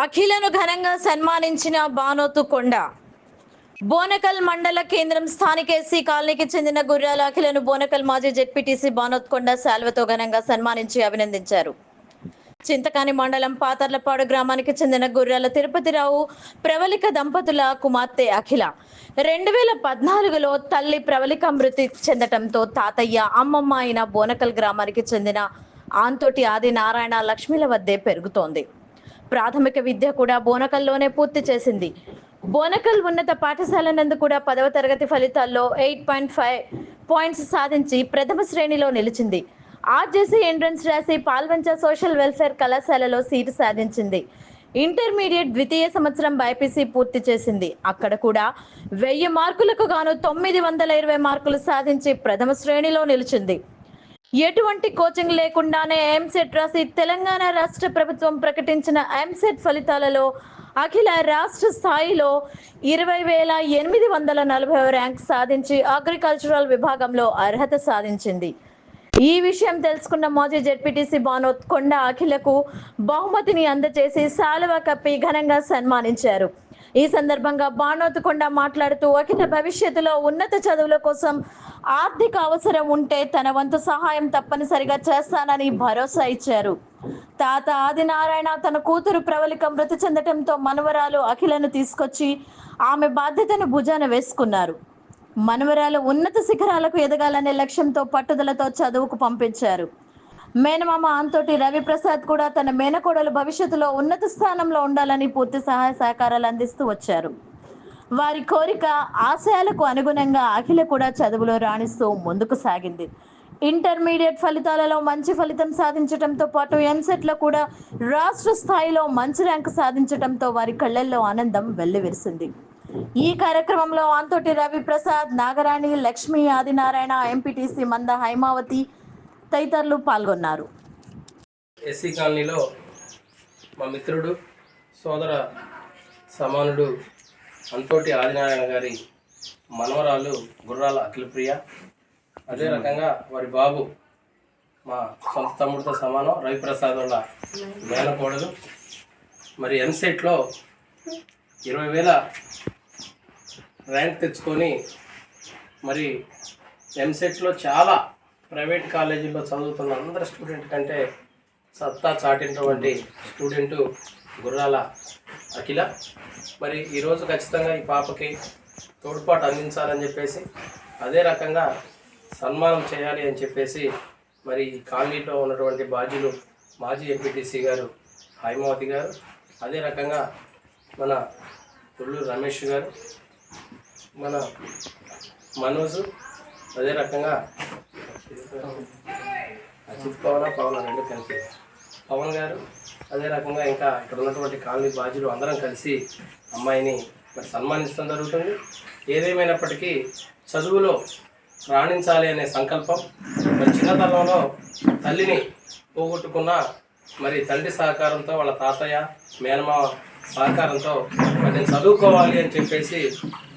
అఖిలను ఘనంగా సన్మానించిన బానోతు కొండ. బోనకల్ మండల కేంద్రం స్థానిక ఎస్సీ కాలనీకి చెందిన గుర్రాల అఖిలను బోనకల్ మాజీ జెడ్పీటీసీ బానోత్ కొండ శాల్వతో ఘనంగా సన్మానించి అభినందించారు. చింతకాని మండలం పాతర్లపాడు గ్రామానికి చెందిన గుర్రాల తిరుపతిరావు ప్రవళిక దంపతుల కుమార్తె అఖిల. రెండు వేల పద్నాలుగులో తల్లి ప్రవళిక మృతి చెందటంతో తాతయ్య అమ్మమ్మ అయిన బోనకల్ గ్రామానికి చెందిన ఆంతోటి ఆది నారాయణ లక్ష్మిల వద్దే పెరుగుతోంది. ప్రాథమిక విద్య కూడా బోనకల్లోనే పూర్తి చేసింది. బోనకల్ ఉన్నత పాఠశాల నందు కూడా పదవ తరగతి ఫలితాల్లో ఎయిట్ పాయింట్ ఫైవ్ పాయింట్స్ సాధించి ప్రథమ శ్రేణిలో నిలిచింది. ఆర్జేసీ ఎంట్రన్స్ రాసి పాల్వంచ సోషల్ వెల్ఫేర్ కళాశాలలో సీటు సాధించింది. ఇంటర్మీడియట్ ద్వితీయ సంవత్సరం బైపీసీ పూర్తి చేసింది. అక్కడ కూడా వెయ్యి మార్కులకు గాను తొమ్మిది వందల ఇరవై మార్కులు సాధించి ప్రథమ శ్రేణిలో నిలిచింది. ఎటువంటి కోచింగ్ లేకుండానే ఎంసెట్ రాసి తెలంగాణ రాష్ట్ర ప్రభుత్వం ప్రకటించిన ఎంసెట్ ఫలితాలలో అఖిల రాష్ట్ర స్థాయిలో ఇరవై వేల ఎనిమిది వందల నలభై ర్యాంక్ సాధించి అగ్రికల్చరల్ విభాగంలో అర్హత సాధించింది. ఈ విషయం తెలుసుకున్న మాజీ జెడ్పీటీసీ బానోత్ కొండ అఖిలకు బహుమతిని అందజేసి శాలువ కప్పి ఘనంగా సన్మానించారు. ఈ సందర్భంగా బాణోతుకొండ మాట్లాడుతూ అఖిల భవిష్యత్తులో ఉన్నత చదువుల కోసం ఆర్థిక అవసరం ఉంటే తన వంతు సహాయం తప్పనిసరిగా చేస్తానని భరోసా ఇచ్చారు. తాత ఆదినారాయణ తన కూతురు ప్రవళిక మృతి చెందటంతో మనవరాలు అఖిలను తీసుకొచ్చి ఆమె బాధ్యతను భుజాన వేసుకున్నారు. మనవరాలు ఉన్నత శిఖరాలకు ఎదగాలనే లక్ష్యంతో పట్టుదలతో చదువుకు పంపించారు. మేనమామ అంతోటి రవిప్రసాద్ కూడా తన మేనకోడలు భవిష్యత్తులో ఉన్నత స్థానంలో ఉండాలని పూర్తి సహాయ సహకారాలు అందిస్తూ వచ్చారు. వారి కోరిక ఆశయాలకు అనుగుణంగా అఖిల కూడా చదువులో రాణిస్తూ ముందుకు సాగింది. ఇంటర్మీడియట్ ఫలితాలలో మంచి ఫలితం సాధించడంతో పాటు ఎంసెట్లో కూడా రాష్ట్ర స్థాయిలో మంచి ర్యాంకు సాధించడంతో వారి కళ్ళల్లో ఆనందం వెల్లివిరిసింది. ఈ కార్యక్రమంలో అంతోటి రవి ప్రసాద్ నాగరాణి లక్ష్మి ఆదినారాయణ ఎంపీటీసీ మంద హైమావతి తదితరులు పాల్గొన్నారు. ఎస్సీ కాలనీలో మా మిత్రుడు సోదర సమానుడు అంతోటి ఆదినారాయణ గారి మనవరాలు గుర్రాల అఖిలప్రియ. అదే రకంగా వారి బాబు మా సొంత తమ్ముడితో సమానం రవిప్రసాద్ వాళ్ళ మేనకోడలు. మరి ఎంసెట్లో ఇరవై వేల ర్యాంక్ తెచ్చుకొని మరి ఎంసెట్లో చాలా ప్రైవేట్ కాలేజీలో చదువుతున్న అందరి స్టూడెంట్ కంటే సత్తా చాటినటువంటి స్టూడెంటు గుర్రాల అఖిల. మరి ఈరోజు ఖచ్చితంగా ఈ పాపకి తోడ్పాటు అందించాలని చెప్పేసి అదే రకంగా సన్మానం చేయాలి అని చెప్పేసి మరి ఈ కాలనీలో ఉన్నటువంటి బాధ్యులు మాజీ ఎంపీటీసీ గారు హైమావతి గారు అదే రకంగా మన తుళ్ళూరు రమేష్ గారు మన మనోజ్ అదే రకంగా అజిత్ పవన్ పవన్ రెండు కలిసి. పవన్ గారు అదే రకంగా ఇంకా ఇక్కడ ఉన్నటువంటి కాలనీ బాధ్యులు అందరం కలిసి అమ్మాయిని మరి సన్మానించడం జరుగుతుంది. ఏదేమైనప్పటికీ చదువులో రాణించాలి అనే సంకల్పం మరి చిన్నతనంలో తల్లిని పోగొట్టుకున్న మరి తండ్రి సహకారంతో వాళ్ళ తాతయ్య మేనమావ సహకారంతో మరి నేను చదువుకోవాలి అని చెప్పేసి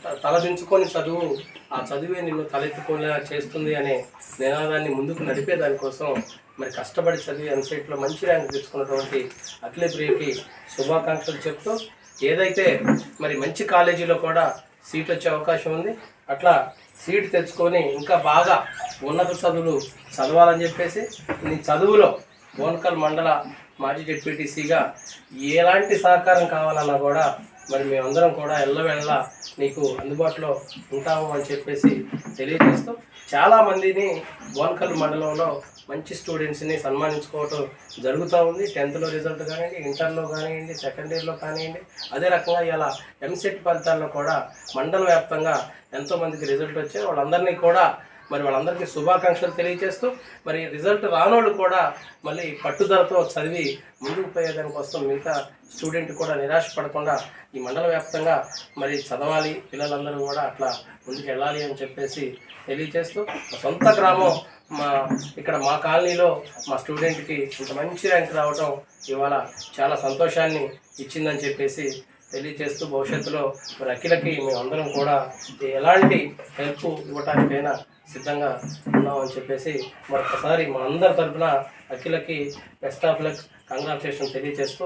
త- తలదించుకొని చదువు ఆ చదువే నిన్ను తలెత్తుకునేలా చేస్తుంది అనే నినాదాన్ని ముందుకు నడిపే దానికోసం మరి కష్టపడి చదివి ఎంసెట్లో మంచి ర్యాంక్ తెచ్చుకున్నటువంటి అఖిల ప్రియకి శుభాకాంక్షలు చెప్తూ ఏదైతే మరి మంచి కాలేజీలో కూడా సీట్ వచ్చే అవకాశం ఉంది అట్లా సీట్ తెచ్చుకొని ఇంకా బాగా ఉన్నత చదువులు చదవాలని చెప్పేసి నీ చదువులో బోన్కల్ మండల మాజీ డిప్యూటీసీగా ఎలాంటి సహకారం కావాలన్నా కూడా మరి మేమందరం కూడా ఎల్లవెళ్ళ నీకు అందుబాటులో ఉంటాము అని చెప్పేసి తెలియజేస్తూ చాలామందిని బోన్కల్ మండలంలో మంచి స్టూడెంట్స్ని సన్మానించుకోవటం జరుగుతూ ఉంది. టెన్త్లో రిజల్ట్ కానివ్వండి ఇంటర్లో కానివ్వండి సెకండ్ ఇయర్లో కానివ్వండి అదే రకంగా ఇలా ఎంసెట్ ఫలితాల్లో కూడా మండల వ్యాప్తంగా ఎంతోమందికి రిజల్ట్ వచ్చాయి. వాళ్ళందరినీ కూడా మరి వాళ్ళందరికీ శుభాకాంక్షలు తెలియజేస్తూ మరి రిజల్ట్ రానోళ్ళు కూడా మళ్ళీ పట్టుదలతో చదివి ముందుకు పోయేదానికోసం మిగతా స్టూడెంట్ కూడా నిరాశ పడకుండా ఈ మండల వ్యాప్తంగా మరి చదవాలి పిల్లలందరూ కూడా అట్లా ముందుకు వెళ్ళాలి అని చెప్పేసి తెలియజేస్తూ మా సొంత గ్రామం మా ఇక్కడ మా కాలనీలో మా స్టూడెంట్కి ఇంత మంచి ర్యాంక్ రావటం ఇవాళ చాలా సంతోషాన్ని ఇచ్చిందని చెప్పేసి తెలియజేస్తూ భవిష్యత్తులో మరి అఖిలకి మేమందరం కూడా ఎలాంటి హెల్ప్ ఇవ్వటానికైనా సిద్ధంగా ఉన్నామని చెప్పేసి మరొకసారి మా అందరి తరఫున అఖిలకి బెస్ట్ ఆఫ్ లక్ కంగ్రాచులేషన్ తెలియజేస్తూ